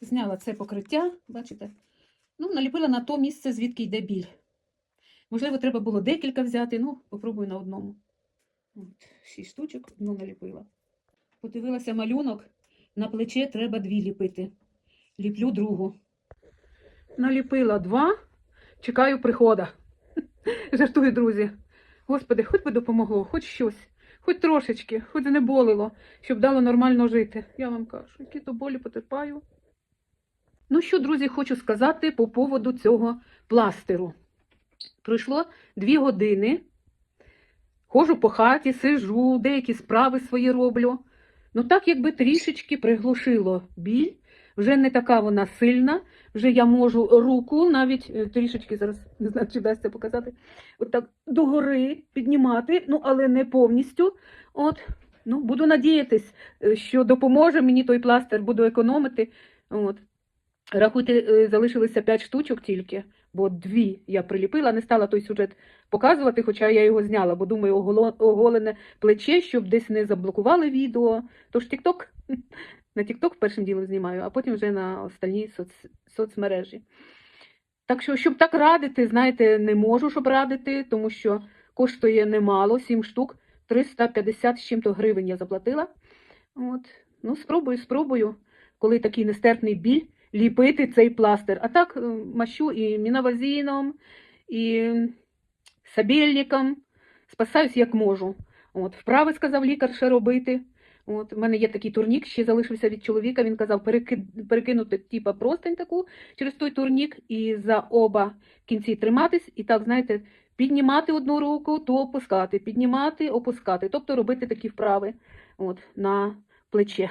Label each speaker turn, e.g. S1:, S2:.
S1: Зняла це покриття, бачите? Ну, наліпила на то місце, звідки йде біль. Можливо, треба було декілька взяти, ну, попробую на одному. От, шість штучок, одну наліпила. Подивилася малюнок, на плече треба дві ліпити. Ліплю другу. Наліпила два, чекаю прихода. Жартую, друзі. Господи, хоч би допомогло, хоч щось, хоч трошечки, хоч знеболило, щоб дало нормально жити. Я вам кажу, які то болі потерпаю. Ну що, друзі, хочу сказати по поводу цього пластиру. Пройшло дві години. Ходжу по хаті, сижу, деякі справи свої роблю. Ну так, якби трішечки приглушило біль. Вже не така вона сильна, вже я можу руку навіть е, трішечки зараз не знаю, чи вдасться показати. От так догори піднімати, ну але не повністю. От, ну, буду надіятись, е, що допоможе мені той пластир, буду економити. От. Рахуйте, е, залишилося 5 штучок тільки, бо дві я приліпила, не стала той сюжет показувати, хоча я його зняла, бо думаю, оголене плече, щоб десь не заблокували відео. Тож TikTok, на TikTok першим ділом знімаю, а потім вже на остальні соц... соцмережі. Так що, щоб так радити, знаєте, не можу, щоб радити, тому що коштує немало, 7 штук, 350 з чим-то гривень я заплатила. От. Ну, спробую, спробую, коли такий нестерпний біль, ліпити цей пластир. А так е, мащу і міновазіном, і сабельником, спасаюсь як можу. От, вправи сказав лікар ще робити. От, у мене є такий турнік, ще залишився від чоловіка. Він казав переки... перекинути типа простень таку через той турнік і за оба кінці триматись, і так, знаєте, піднімати одну руку, то опускати, піднімати, опускати. Тобто робити такі вправи от, на плече.